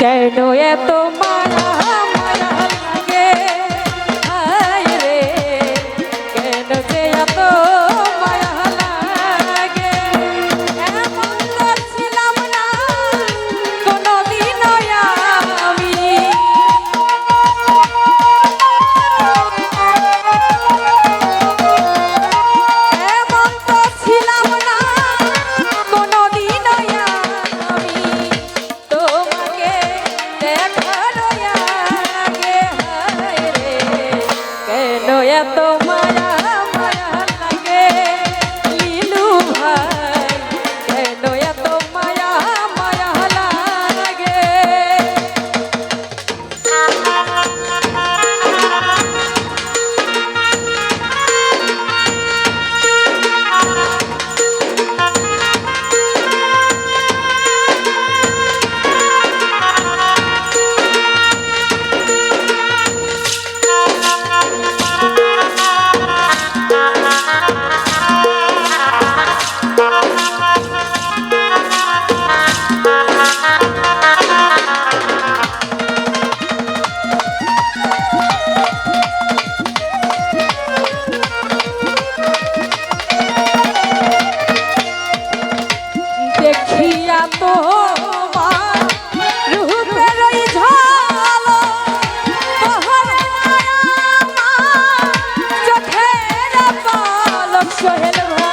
কেন এত মারা সোহেল ভাই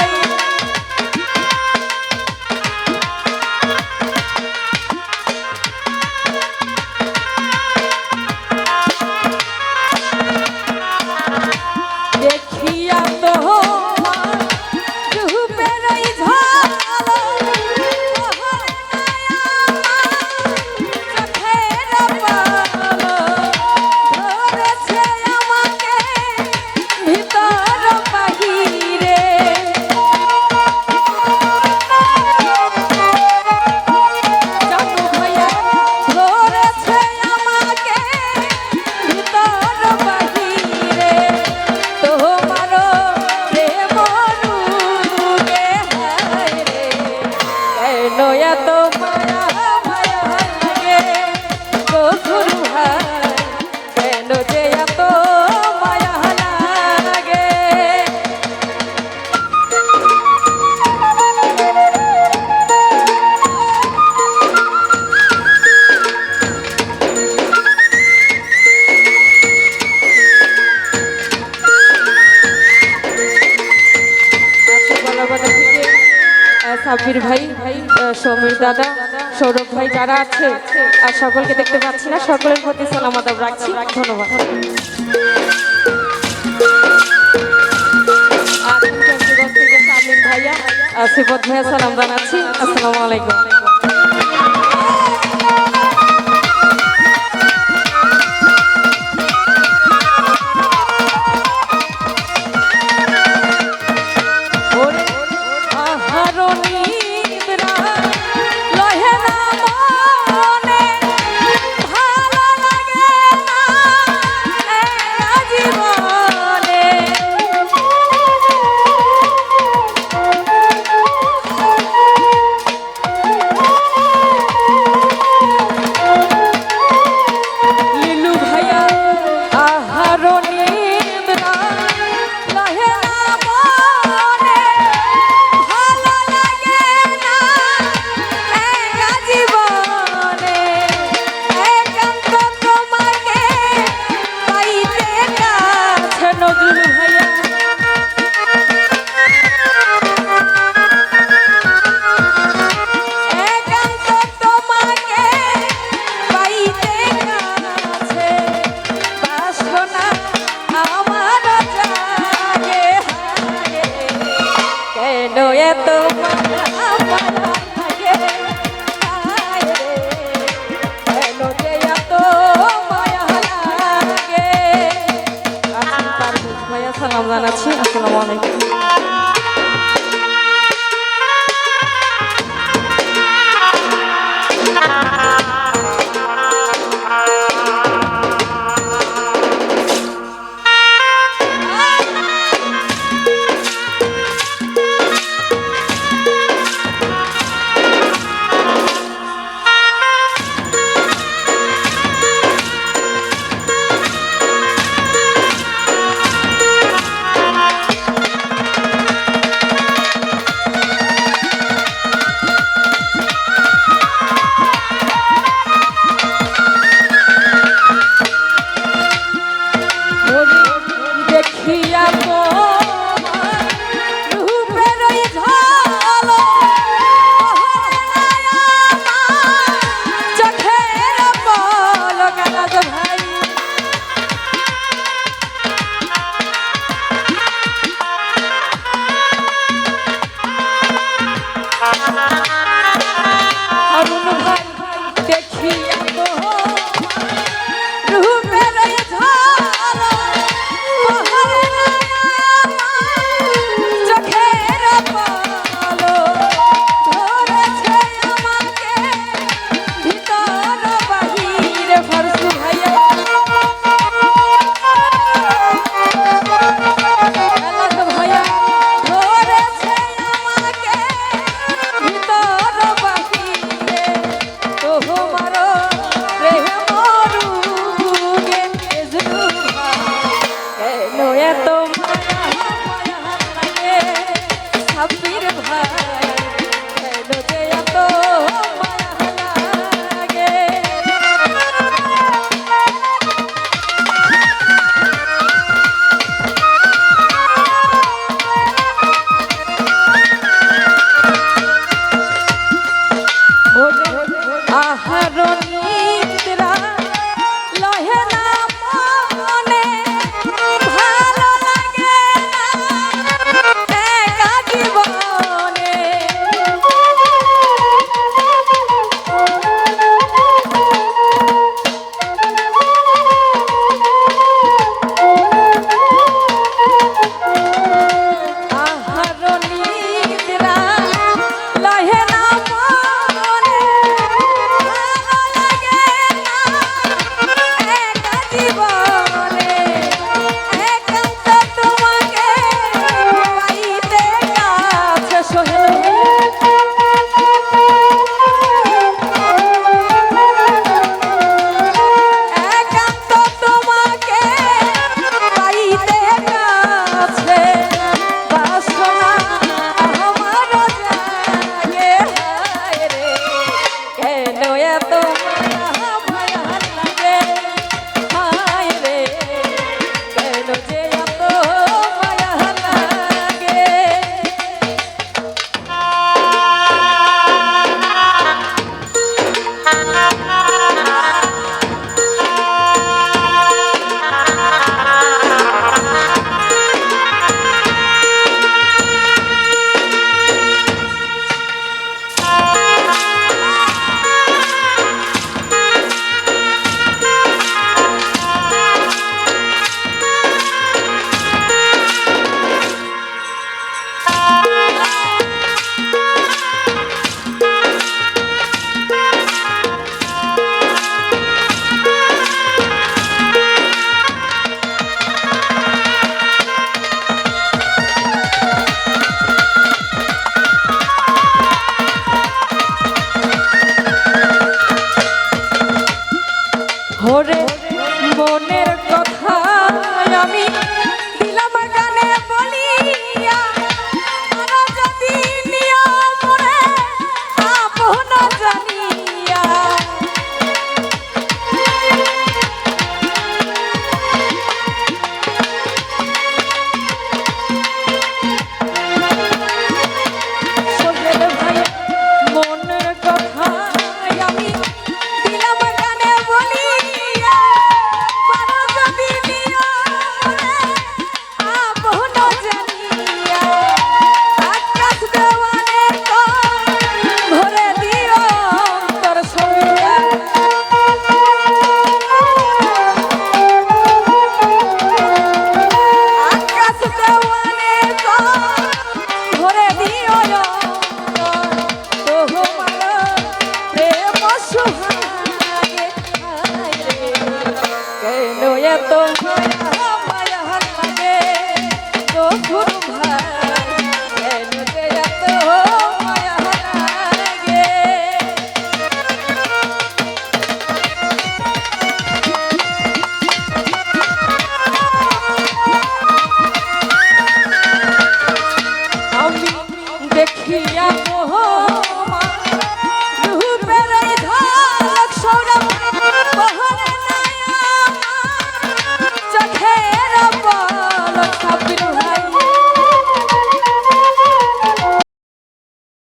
সাকির ভাই সৌমের দাদা, সৌরভ ভাই যারা আছে, আর সকলকে দেখতে পাচ্ছি না, সকলের প্রতি সালাম রাখছি। ধন্যবাদ। ভাইয়া সিবত ভাইয়া সালাম জানাচ্ছি। আসসালামু আলাইকুম। সালাম জানাচ্ছি আসসালামু আলাইকুম